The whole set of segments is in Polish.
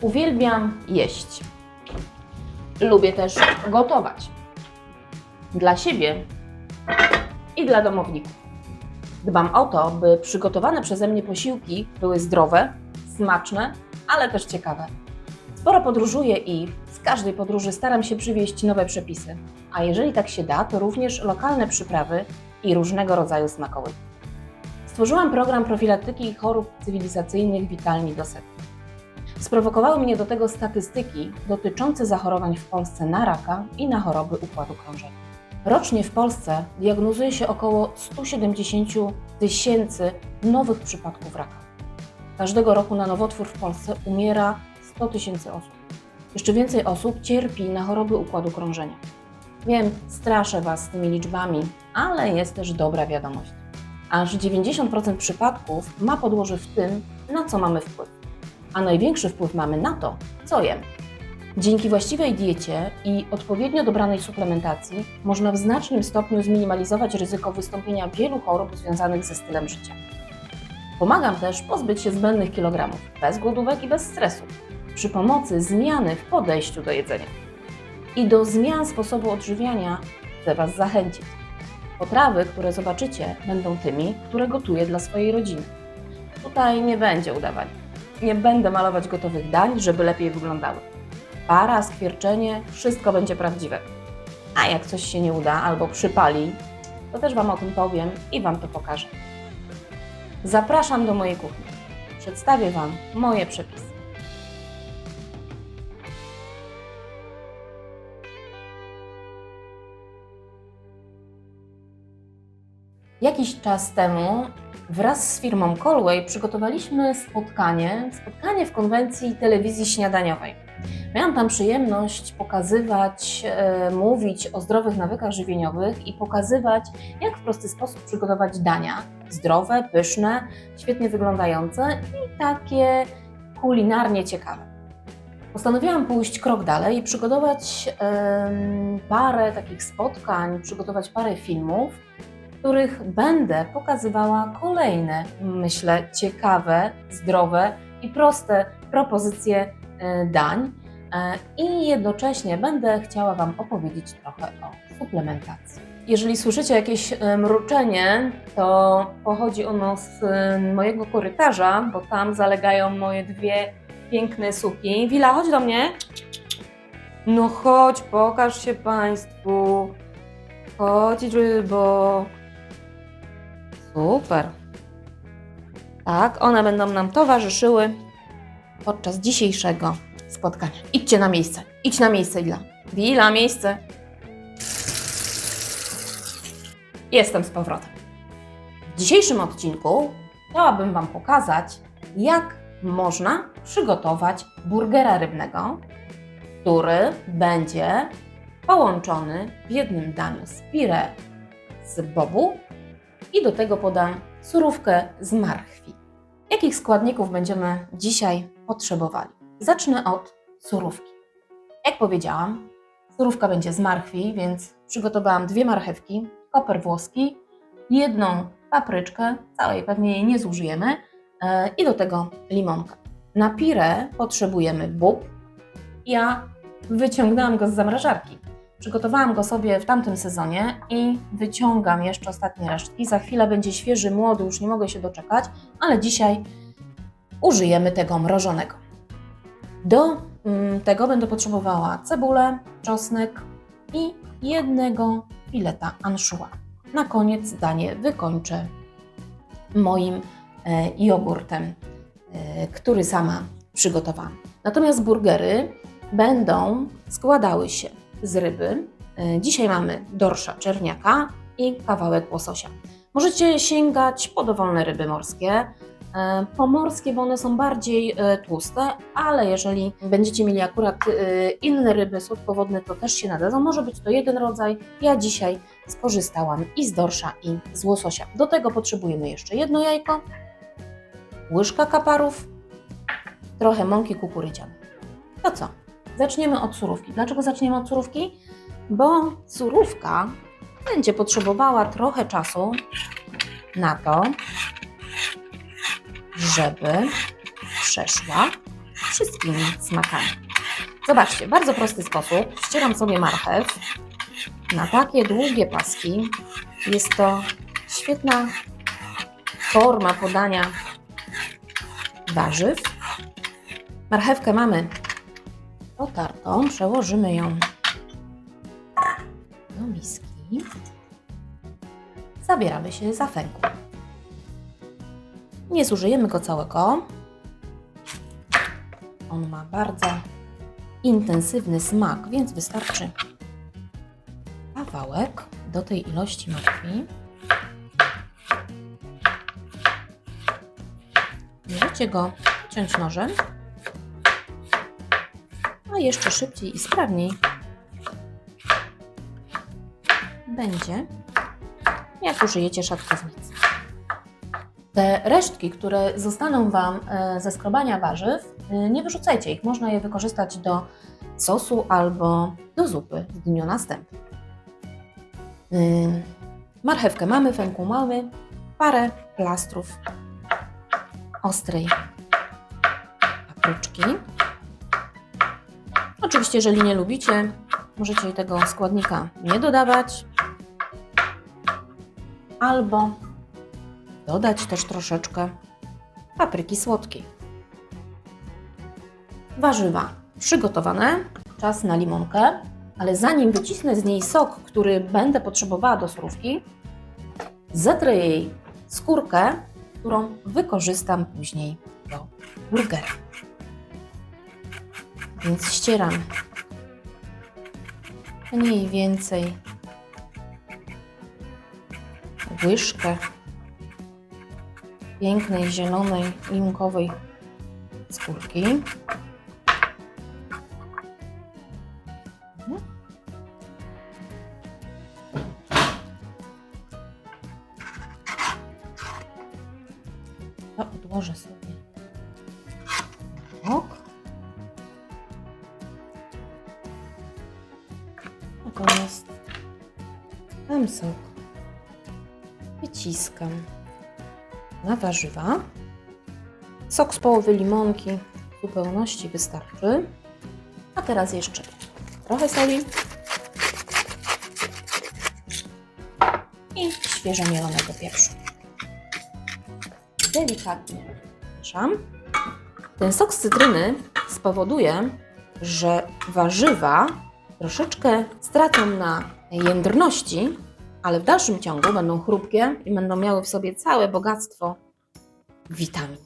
Uwielbiam jeść. Lubię też gotować. Dla siebie i dla domowników. Dbam o to, by przygotowane przeze mnie posiłki były zdrowe, smaczne, ale też ciekawe. Sporo podróżuję i z każdej podróży staram się przywieźć nowe przepisy. A jeżeli tak się da, to również lokalne przyprawy i różnego rodzaju smakołyki. Stworzyłam program profilaktyki chorób cywilizacyjnych Witalni do setki. Sprowokowały mnie do tego statystyki dotyczące zachorowań w Polsce na raka i na choroby układu krążenia. Rocznie w Polsce diagnozuje się około 170 tysięcy nowych przypadków raka. Każdego roku na nowotwór w Polsce umiera 100 tysięcy osób. Jeszcze więcej osób cierpi na choroby układu krążenia. Wiem, straszę Was tymi liczbami, ale jest też dobra wiadomość. Aż 90% przypadków ma podłoże w tym, na co mamy wpływ. A największy wpływ mamy na to, co jemy. Dzięki właściwej diecie i odpowiednio dobranej suplementacji można w znacznym stopniu zminimalizować ryzyko wystąpienia wielu chorób związanych ze stylem życia. Pomagam też pozbyć się zbędnych kilogramów, bez głodówek i bez stresu, przy pomocy zmiany w podejściu do jedzenia. I do zmian sposobu odżywiania chcę Was zachęcić. Potrawy, które zobaczycie, będą tymi, które gotuję dla swojej rodziny. Tutaj nie będzie udawań. Nie będę malować gotowych dań, żeby lepiej wyglądały. Para, skwierczenie, wszystko będzie prawdziwe. A jak coś się nie uda albo przypali, to też Wam o tym powiem i Wam to pokażę. Zapraszam do mojej kuchni. Przedstawię Wam moje przepisy. Jakiś czas temu wraz z firmą Colway przygotowaliśmy spotkanie, spotkanie w konwencji telewizji śniadaniowej. Miałam tam przyjemność pokazywać, e, mówić o zdrowych nawykach żywieniowych i pokazywać, jak w prosty sposób przygotować dania zdrowe, pyszne, świetnie wyglądające i takie kulinarnie ciekawe. Postanowiłam pójść krok dalej i przygotować em, parę takich spotkań, przygotować parę filmów, w których będę pokazywała kolejne, myślę, ciekawe, zdrowe i proste propozycje e, dań. E, I jednocześnie będę chciała Wam opowiedzieć trochę o suplementacji. Jeżeli słyszycie jakieś e, mruczenie, to pochodzi ono z mojego korytarza, bo tam zalegają moje dwie piękne suki. Wila, chodź do mnie. No chodź, pokaż się Państwu. Chodź, rybo. Super. Tak, one będą nam towarzyszyły podczas dzisiejszego spotkania. Idźcie na miejsce. Idź na miejsce, Ila. Wila, miejsce. Jestem z powrotem. W dzisiejszym odcinku chciałabym Wam pokazać, jak można przygotować burgera rybnego, który będzie połączony w jednym daniu z pire z bobu i do tego podam surówkę z marchwi. Jakich składników będziemy dzisiaj potrzebowali? Zacznę od surówki. Jak powiedziałam, surówka będzie z marchwi, więc przygotowałam dwie marchewki, koper włoski, jedną papryczkę, całej pewnie jej nie zużyjemy, e, i do tego limonkę. Na pire potrzebujemy bób. Ja wyciągnęłam go z zamrażarki. Przygotowałam go sobie w tamtym sezonie i wyciągam jeszcze ostatnie resztki. Za chwilę będzie świeży, młody, już nie mogę się doczekać, ale dzisiaj użyjemy tego mrożonego. Do mm, tego będę potrzebowała cebulę, czosnek i jednego fileta anchois. Na koniec danie wykończę moim e, jogurtem, e, który sama przygotowałam. Natomiast burgery będą składały się z ryby. E, Dzisiaj mamy dorsza czerniaka i kawałek łososia. Możecie sięgać po dowolne ryby morskie. E, Pomorskie, bo one są bardziej e, tłuste, ale jeżeli będziecie mieli akurat inne ryby słodkowodne, to też się nadadzą. Może być to jeden rodzaj. Ja dzisiaj skorzystałam i z dorsza, i z łososia. Do tego potrzebujemy jeszcze jedno jajko, łyżka kaparów, trochę mąki kukurydzianej. To co? Zaczniemy od surówki. Dlaczego zaczniemy od surówki? Bo surówka będzie potrzebowała trochę czasu na to, żeby przeszła wszystkimi smakami. Zobaczcie, bardzo prosty sposób. Ścieram sobie marchew na takie długie paski. Jest to świetna forma podania warzyw. Marchewkę mamy potartą, przełożymy ją do miski. Zabieramy się za fęku. Nie zużyjemy go całego. On ma bardzo intensywny smak, więc wystarczy kawałek do tej ilości martwi. Możecie go ciąć nożem, a jeszcze szybciej i sprawniej będzie, jak użyjecie szatkownicy. Te resztki, które zostaną Wam e, ze skrobania warzyw, e, nie wyrzucajcie ich. Można je wykorzystać do sosu albo do zupy w dniu następnym. Ym, Marchewkę mamy, fęku mamy, parę plastrów ostrej papryczki. Oczywiście, jeżeli nie lubicie, możecie tego składnika nie dodawać, albo dodać też troszeczkę papryki słodkiej. Warzywa przygotowane, czas na limonkę, ale zanim wycisnę z niej sok, który będę potrzebowała do surówki, zetrę jej skórkę, którą wykorzystam później do burgera. Więc ścieram mniej więcej łyżkę pięknej, zielonej, limonkowej skórki. Mhm. To odłożę sobie sok wyciskam na warzywa. Sok z połowy limonki w zupełności wystarczy. A teraz jeszcze trochę soli i świeżo mielonego pieprzu. Delikatnie mieszam. Ten sok z cytryny spowoduje, że warzywa troszeczkę stracą na jędrności, ale w dalszym ciągu będą chrupkie i będą miały w sobie całe bogactwo witamin.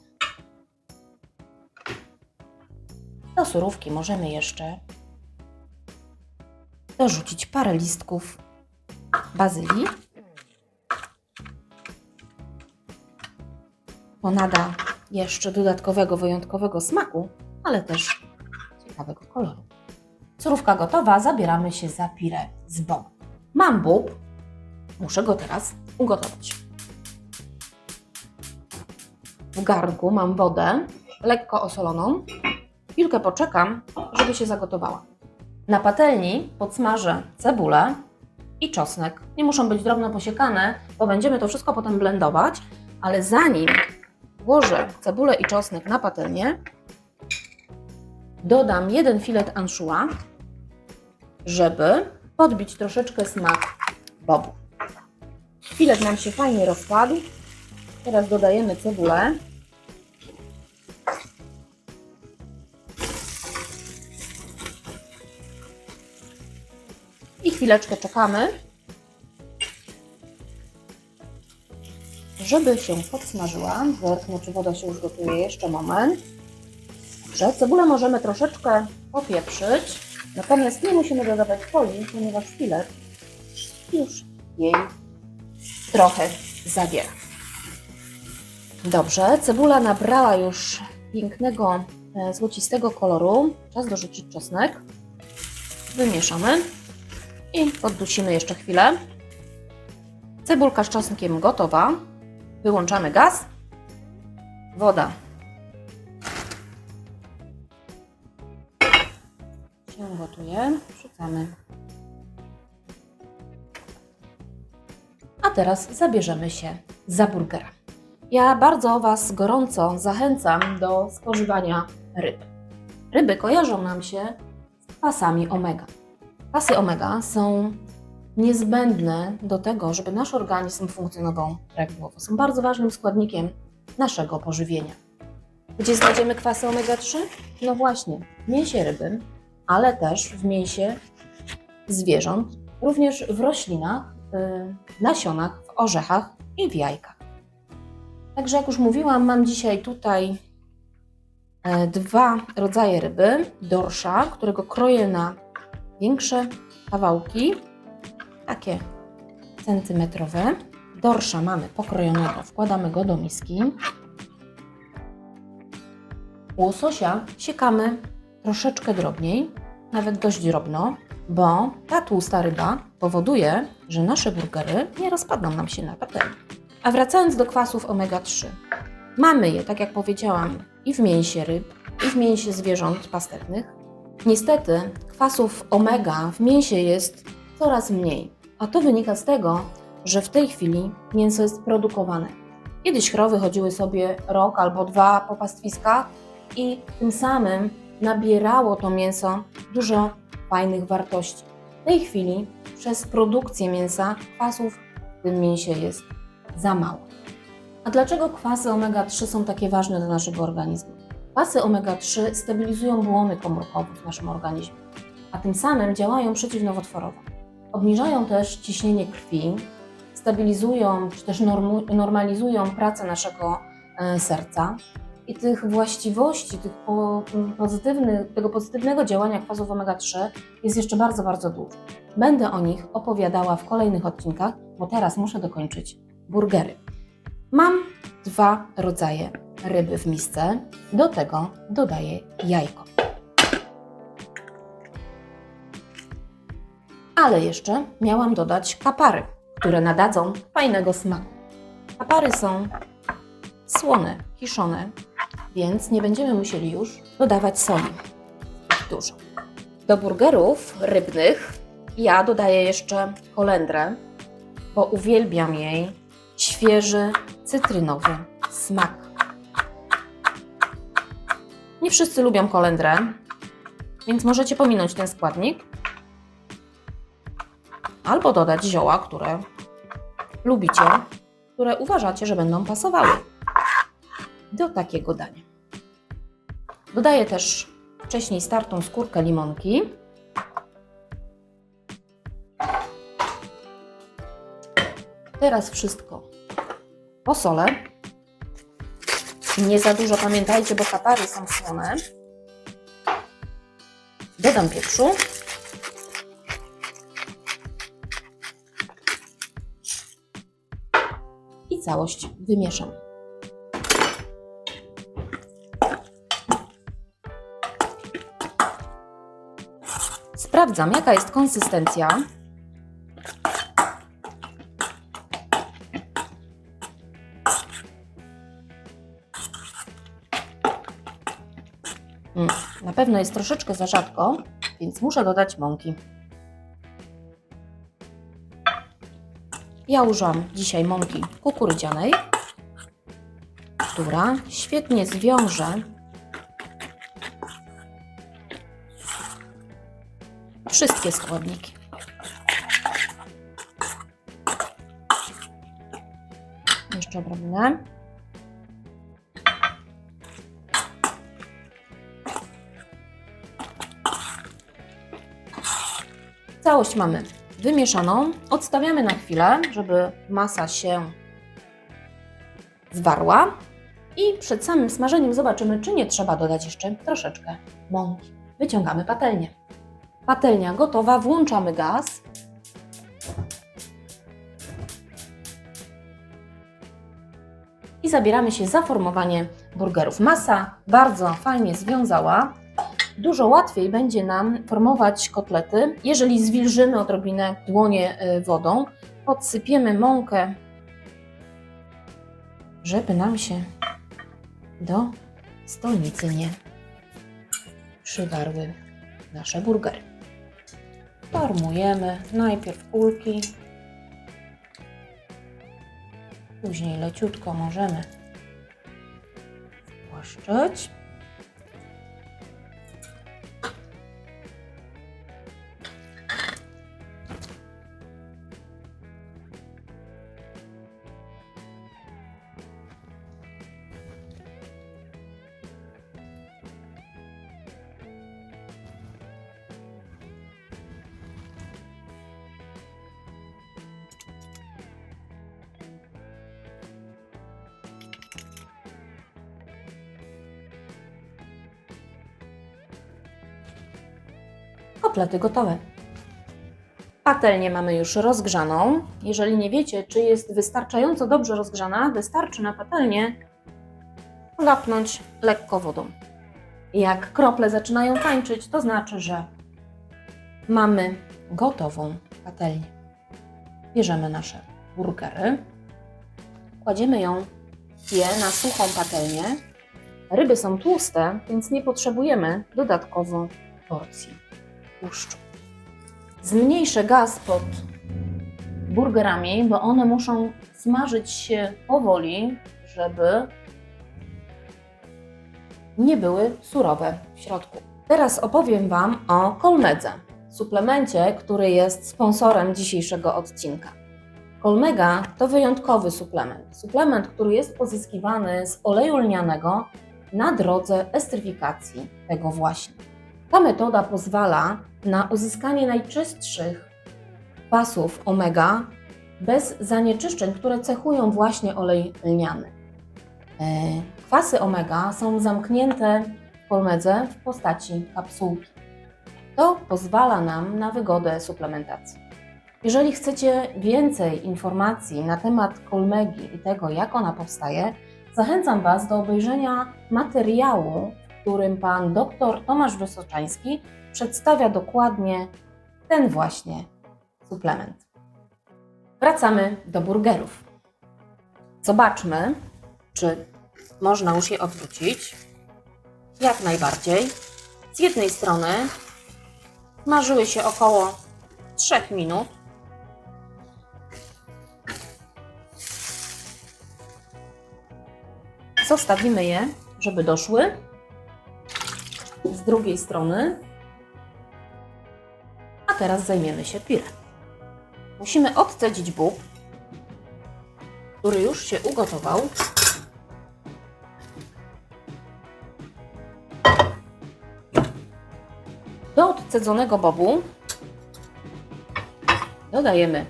Do surówki możemy jeszcze dorzucić parę listków bazylii. To nada jeszcze dodatkowego, wyjątkowego smaku, ale też ciekawego koloru. Surówka gotowa, zabieramy się za pirę z bobu. Mam bób, muszę go teraz ugotować. W garnku mam wodę, lekko osoloną. Chwilkę poczekam, żeby się zagotowała. Na patelni podsmażę cebulę i czosnek. Nie muszą być drobno posiekane, bo będziemy to wszystko potem blendować, ale zanim włożę cebulę i czosnek na patelnię, dodam jeden filet anchois, żeby podbić troszeczkę smak bobu. Filet nam się fajnie rozpadł. Teraz dodajemy cebulę. I chwileczkę czekamy, żeby się podsmażyła. Zerknę, czy woda się już gotuje. Jeszcze moment. Dobrze, cebulę możemy troszeczkę popieprzyć, natomiast nie musimy dodawać folii, ponieważ filet już jej trochę zawiera. Dobrze, cebula nabrała już pięknego e, złocistego koloru. Czas dorzucić czosnek. Wymieszamy i poddusimy jeszcze chwilę. Cebulka z czosnkiem gotowa. Wyłączamy gaz. Woda się gotuje. Wrzucamy. A teraz zabierzemy się za burgera. Ja bardzo Was gorąco zachęcam do spożywania ryb. ryby kojarzą nam się z kwasami omega. Kwasy omega są niezbędne do tego, żeby nasz organizm funkcjonował prawidłowo. Są bardzo ważnym składnikiem naszego pożywienia. Gdzie znajdziemy kwasy omega-3? No właśnie, w mięsie ryby, ale też w mięsie zwierząt, również w roślinach, w nasionach, w orzechach i w jajkach. Także jak już mówiłam, mam dzisiaj tutaj e, dwa rodzaje ryby. Dorsza, którego kroję na większe kawałki, takie centymetrowe. Dorsza mamy pokrojonego, wkładamy go do miski. Łososia siekamy troszeczkę drobniej, nawet dość drobno, bo ta tłusta ryba powoduje, że nasze burgery nie rozpadną nam się na patelni. A wracając do kwasów omega-3. Mamy je, tak jak powiedziałam, i w mięsie ryb, i w mięsie zwierząt pastewnych. Niestety kwasów omega w mięsie jest coraz mniej, a to wynika z tego, że w tej chwili mięso jest produkowane. Kiedyś krowy chodziły sobie rok albo dwa po pastwiskach i tym samym nabierało to mięso dużo fajnych wartości. W tej chwili przez produkcję mięsa kwasów w tym mięsie jest za mało. A dlaczego kwasy omega-3 są takie ważne dla naszego organizmu? Kwasy omega-3 stabilizują błony komórkowe w naszym organizmie, a tym samym działają przeciwnowotworowo. Obniżają też ciśnienie krwi, stabilizują czy też normalizują pracę naszego e, serca. I tych właściwości, tych po, pozytywnych, tego pozytywnego działania kwasów omega-3 jest jeszcze bardzo, bardzo dużo. Będę o nich opowiadała w kolejnych odcinkach, bo teraz muszę dokończyć burgery. Mam dwa rodzaje ryby w misce. Do tego dodaję jajko. Ale jeszcze miałam dodać kapary, które nadadzą fajnego smaku. Kapary są słone, kiszone, więc nie będziemy musieli już dodawać soli. Dużo. Do burgerów rybnych ja dodaję jeszcze kolendrę, bo uwielbiam jej świeży, cytrynowy smak. Nie wszyscy lubią kolendrę, więc możecie pominąć ten składnik albo dodać zioła, które lubicie, które uważacie, że będą pasowały do takiego dania. Dodaję też wcześniej startą skórkę limonki. Teraz wszystko posolę. Nie za dużo pamiętajcie, bo kapary są słone. Dodam pieprzu. I całość wymieszam. Sprawdzam, jaka jest konsystencja. Mm, Na pewno jest troszeczkę za rzadko, więc muszę dodać mąki. Ja użyłam dzisiaj mąki kukurydzianej, która świetnie zwiąże wszystkie składniki. Jeszcze odrobinę. Całość mamy wymieszaną. Odstawiamy na chwilę, żeby masa się zwarła. I przed samym smażeniem zobaczymy, czy nie trzeba dodać jeszcze troszeczkę mąki. Wyciągamy patelnię. Patelnia gotowa, włączamy gaz. I zabieramy się za formowanie burgerów. Masa bardzo fajnie związała. Dużo łatwiej będzie nam formować kotlety, jeżeli zwilżymy odrobinę dłonie y, wodą. Podsypiemy mąkę, żeby nam się do stolnicy nie przywarły nasze burgery. Formujemy najpierw kulki, później leciutko możemy płaszczyć. Kotlety gotowe. Patelnię mamy już rozgrzaną. Jeżeli nie wiecie, czy jest wystarczająco dobrze rozgrzana, wystarczy na patelnię lapnąć lekko wodą. Jak krople zaczynają tańczyć, to znaczy, że mamy gotową patelnię. Bierzemy nasze burgery, kładziemy ją je na suchą patelnię. Ryby są tłuste, więc nie potrzebujemy dodatkowo porcji tłuszczu. Zmniejszę gaz pod burgerami, bo one muszą smażyć się powoli, żeby nie były surowe w środku. Teraz opowiem Wam o kolmedze, suplemencie, który jest sponsorem dzisiejszego odcinka. Kolmega to wyjątkowy suplement. Suplement, który jest pozyskiwany z oleju lnianego na drodze estryfikacji tego właśnie. Ta metoda pozwala na uzyskanie najczystszych kwasów omega bez zanieczyszczeń, które cechują właśnie olej lniany. E, Kwasy omega są zamknięte w kolmedze w postaci kapsułki. To pozwala nam na wygodę suplementacji. Jeżeli chcecie więcej informacji na temat kolmegi i tego, jak ona powstaje, zachęcam Was do obejrzenia materiału, którym pan dr Tomasz Wysoczański przedstawia dokładnie ten właśnie suplement. Wracamy do burgerów. Zobaczmy, czy można już je odwrócić. Jak najbardziej. Z jednej strony smażyły się około 3 minut. Zostawimy je, żeby doszły. Z drugiej strony. A teraz zajmiemy się pire. Musimy odcedzić bób, który już się ugotował. Do odcedzonego bobu dodajemy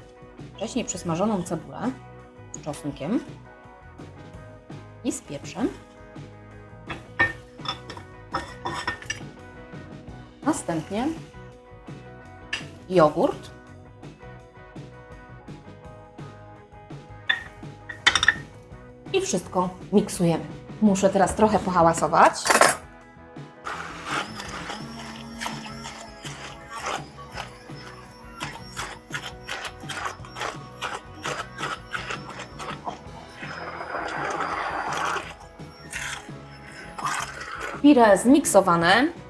wcześniej przesmażoną cebulę z czosnkiem i z pieprzem. Następnie jogurt. I wszystko miksujemy. Muszę teraz trochę pohałasować. Pire zmiksowane.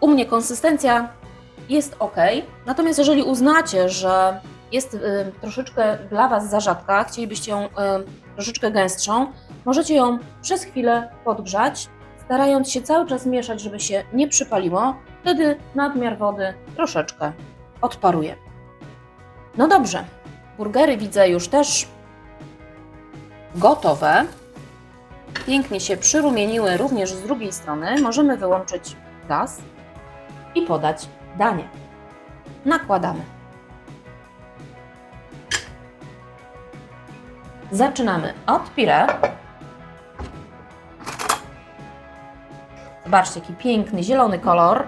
U mnie konsystencja jest ok. Natomiast jeżeli uznacie, że jest y, troszeczkę dla Was za rzadka, chcielibyście ją y, troszeczkę gęstszą, możecie ją przez chwilę podgrzać, starając się cały czas mieszać, żeby się nie przypaliło. Wtedy nadmiar wody troszeczkę odparuje. No dobrze, burgery widzę już też gotowe. Pięknie się przyrumieniły również z drugiej strony. Możemy wyłączyć gaz i podać danie. Nakładamy. Zaczynamy od pire. Zobaczcie, jaki piękny zielony kolor.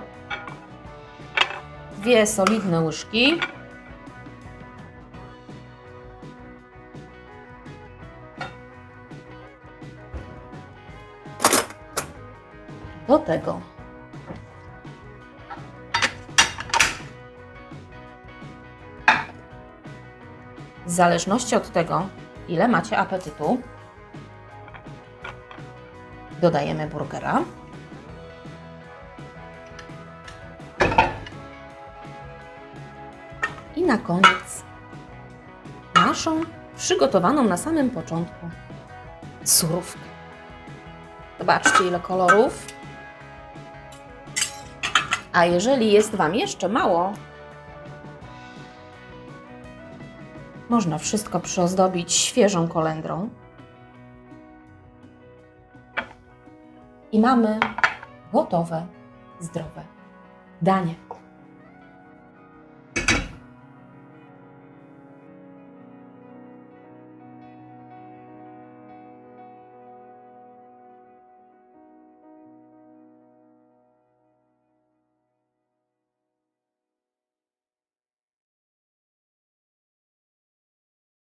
Dwie solidne łyżki. Do tego w zależności od tego, ile macie apetytu, dodajemy burgera. I na koniec naszą przygotowaną na samym początku surówkę. Zobaczcie, ile kolorów. A jeżeli jest Wam jeszcze mało, można wszystko przyozdobić świeżą kolendrą. I mamy gotowe, zdrowe danie.